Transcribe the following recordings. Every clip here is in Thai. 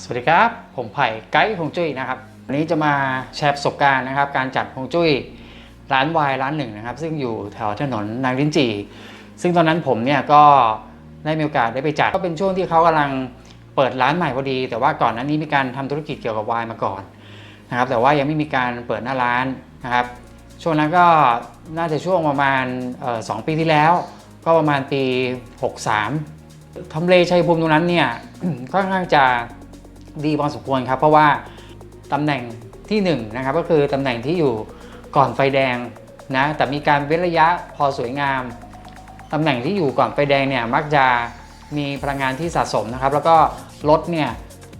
สวัสดีครับ ผมไผ่ไกด์ฮงจุ้ยนะครับวันนี้จะมาแชร์ประสบการณ์นะครับ การจัดฮงจุ้ยร้านวายร้านหนึ่งนะครับ ซึ่งอยู่แถวถนนนางลิ้นจี่ ซึ่งตอนนั้นผมเนี่ยก็ได้มีโอกาสได้ไปจัด ก็เป็นช่วงที่เขากำลังเปิดร้านใหม่พอดี แต่ว่าก่อนหน้านี้มีการทำธุรกิจเกี่ยวกับวายมาก่อนนะครับ แต่ว่ายังไม่มีการเปิดหน้าร้านนะครับ ช่วงนั้นก็น่าจะช่วงประมาณสองปีที่แล้ว ก็ประมาณปี 63ทำเลชัยภูมิตรงนั้นเนี่ยค่อนข้างจะ ดีพอสมควรครับ เพราะว่าตำแหน่งที่1นงนะครับก็คือตำแหน่งที่อยู่ก่อนไฟแดงนะแต่มีการเว้นระยะพอสวยงามตำแหน่งที่อยู่ก่อนไฟแดงเนี่ยมักจะมีพลังงานที่สะสมนะครับ แล้วก็รถเนี่ย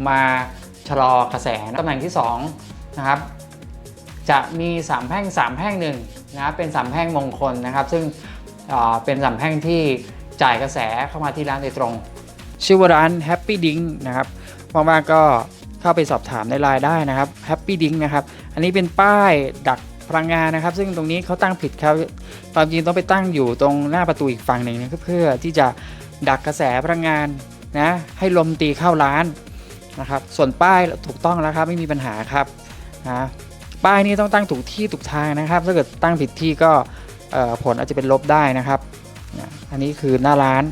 มาชะลอกระแสตำแหน่งที่2นะครับจะมี3แพ่ง3แพ่งหนึ่งนะครับเป็น3แพ่งมงคลนะครับ ซึ่งเอ่อเป็น3แพ่งที่จ่ายกระแสเข้ามาที่ร้านโดยตรง ชื่อว่าร้าน Happy Ding นะครับ ว่างๆก็เข้าไปสอบถามในไลน์ได้นะครับ Happy Ding นะครับ อันนี้เป็นป้ายดักพลังงานนะครับ ซึ่งตรงนี้เขาตั้งผิดครับความจริงต้องไปตั้งอยู่ตรงหน้าประตูอีกฝั่งหนึ่งนะเพื่อที่จะดักกระแสพลังงานนะให้ลมตีเข้าร้านนะครับ ส่วนป้ายถูกต้องแล้วครับไม่มีปัญหาครับนะป้ายนี้ต้องตั้งถูกที่ถูกทางนะครับ ถ้าเกิดตั้งผิดที่ก็ผลอาจจะเป็นลบได้นะครับนะอันนี้คือหน้าร้าน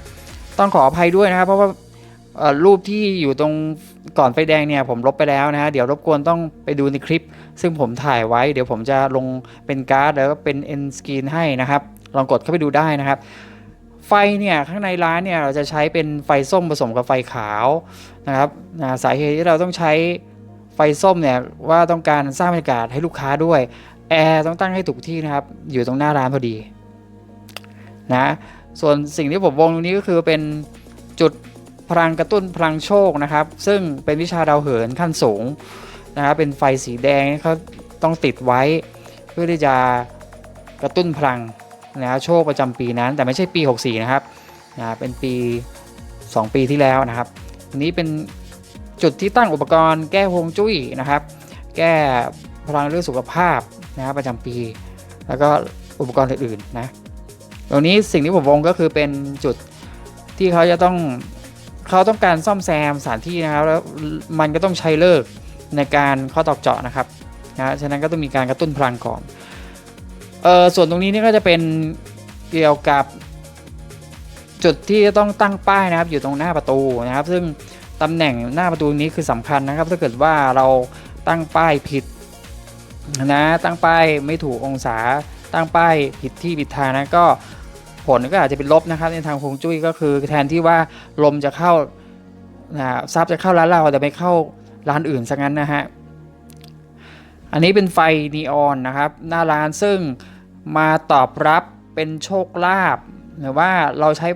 ต้องขออภัยด้วยนะครับ เพราะว่า รูปที่อยู่ตรงก่อนไฟแดงเนี่ยผมลบไปแล้วนะฮะเดี๋ยวรบกวนต้องไปดูในคลิป ซึ่งผมถ่ายไว้ เดี๋ยวผมจะลงเป็นการ์ดแล้วก็เป็น end screen ให้นะครับ ลองกดเข้าไปดูได้นะครับ ไฟเนี่ยข้างในร้านเนี่ยเราจะใช้เป็นไฟส้มผสมกับไฟขาวนะครับสาเหตุที่เราต้องใช้ไฟส้มเนี่ยว่าต้องการสร้างบรรยากาศให้ลูกค้าด้วยแอร์ต้องตั้งให้ถูกที่นะครับ อยู่ตรงหน้าร้านพอดีนะส่วนสิ่งที่ผมวงตรงนี้ก็คือเป็นจุด พลังกระตุ้นพลังโชคนะครับ ซึ่งเป็นวิชาดาวเหินขั้นสูงนะครับเป็นไฟสีแดงเขาต้องติดไว้เพื่อที่จะกระตุ้นพลังนะโชคประจำปีนั้น แต่ไม่ใช่ปี 64 นะครับนะเป็นปี 2 ปีที่แล้วนะครับนี้เป็นจุดที่ตั้งอุปกรณ์แก้ฮวงจุ้ยนะครับ แก้พลังเรื่องสุขภาพนะครับประจำปี แล้วก็อุปกรณ์อื่นๆนะตรงนี้สิ่งที่ผมวงก็คือเป็นจุดที่เขาจะต้อง เขาต้องการซ่อมแซมสถานที่นะครับแล้วมันก็ต้องใช้เลิกในการข้อตอกเจาะนะครับนะฉะนั้นก็ต้องมีการกระตุ้นพลังก่อนเออส่วนตรงนี้นี่ก็จะเป็นเกี่ยวกับจุดที่จะต้องตั้งป้ายนะครับอยู่ตรงหน้าประตูนะครับ ซึ่งตำแหน่งหน้าประตูนี้คือสำคัญนะครับ ถ้าเกิดว่าเราตั้งป้ายผิดนะตั้งป้ายไม่ถูกองศาตั้งป้ายผิดที่ผิดทางนะก็ ผลก็อาจจะเป็นลบนะครับ ในทางฮวงจุ้ยก็คือแทนที่ว่าลมจะเข้านะทรัพย์จะเข้าร้านเราแต่ไปเข้าร้านอื่นซะงั้นนะฮะอันนี้เป็นไฟนีออนนะครับ หน้าร้านซึ่งมาตอบรับเป็นโชคลาภหรือว่าเราใช้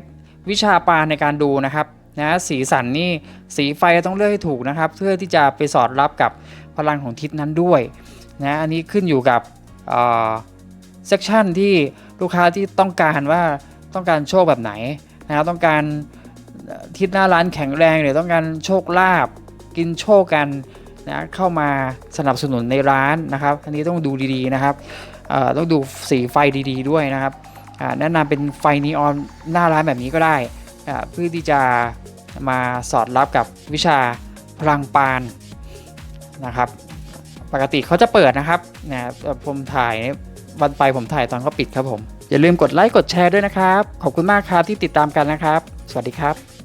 วิชาปาในการดูนะครับนะสีสันนี่สีไฟต้องเลือกให้ถูกนะครับ เพื่อที่จะไปสอดรับกับพลังของทิศนั้นด้วยนะอันนี้ขึ้นอยู่กับเซกชันที่ ลูกค้าที่ต้องการว่าต้องการโชคแบบไหนนะครับต้องการเอ่อทิศหน้าร้านแข็งแรงหรือต้องการโชคลาภกินโชคกันนะเข้ามาสนับสนุนในร้านนะครับ อันนี้ต้องดูดีๆนะครับต้องดูสีไฟดีๆด้วยนะครับแนะนำเป็นไฟนีออนหน้าร้านแบบนี้ก็ได้เพื่อที่จะมาสอดรับกับวิชาพลังปานนะครับ ปกติเขาจะเปิดนะครับนะผมถ่าย วันไปผมถ่ายตอนเขาปิดครับผม อย่าลืมกดไลค์กดแชร์ด้วยนะครับ ขอบคุณมากครับที่ติดตามกันนะครับ สวัสดีครับ